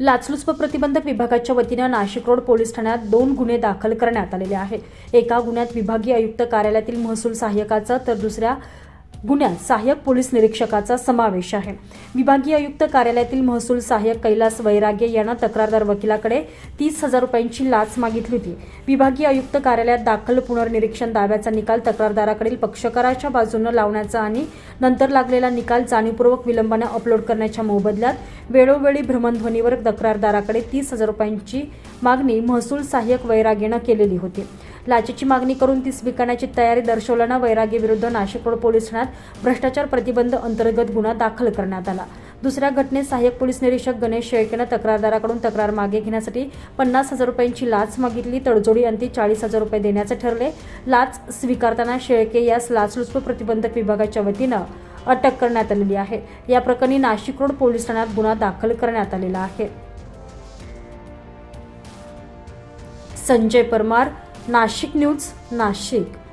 लाचलुचप प्रतिबंधक विभागाच्या वतीनं नाशिक रोड पोलीस ठाण्यात दोन गुन्हे दाखल करण्यात आलेले आहेत. एका गुन्ह्यात विभागीय आयुक्त कार्यालयातील महसूल सहाय्यकाचा तर दुसऱ्या गुन्ह्यात सहाय्यक पोलीस निरीक्षकाचा समावेश आहे. विभागीय आयुक्त कार्यालयातील महसूल सहाय्यक कैलास वैरागे यांना तक्रारदार वकिलाकडे तीस हजार रुपयांची लाच मागितली होती. विभागीय आयुक्त कार्यालयात दाखल पुनर्निरीक्षण दाव्याचा निकाल तक्रारदाराकडील पक्षकाराच्या बाजूनं लावण्याचा आणि नंतर लागलेला निकाल जाणीवपूर्वक विलंबानं अपलोड करण्याच्या मोबदल्यात वेळोवेळी भ्रमणध्वनीवर तक्रारदाराकडे तीस हजार रुपयांची मागणी महसूल सहाय्यक वैरागेनं केलेली होती. लाचेची मागणी करून ती स्वीकारण्याची तयारी दर्शवल्यानं वैरागे विरुद्ध नाशिक रोड पोलीस ठाण्यात भ्रष्टाचार प्रतिबंध अंतर्गत गुन्हा दाखल करण्यात आला. दुसऱ्या घटनेत सहाय्यक पोलीस निरीक्षक गणेश शेळकेनं तक्रारदाराकडून तक्रार मागे घेण्यासाठी पन्नास हजार रुपयांची लाच मागितली. तडजोडी अंती चाळीस हजार रुपये देण्याचे ठरले. लाच स्वीकारताना शेळके यास लाचलुचपत प्रतिबंधक विभागाच्या वतीनं अटक करण्यात आलेली आहे. या प्रकरणी नाशिक रोड पोलीस ठाण्यात गुन्हा दाखल करण्यात आलेला आहे. संजय परमार नाशिक न्यूज नाशिक.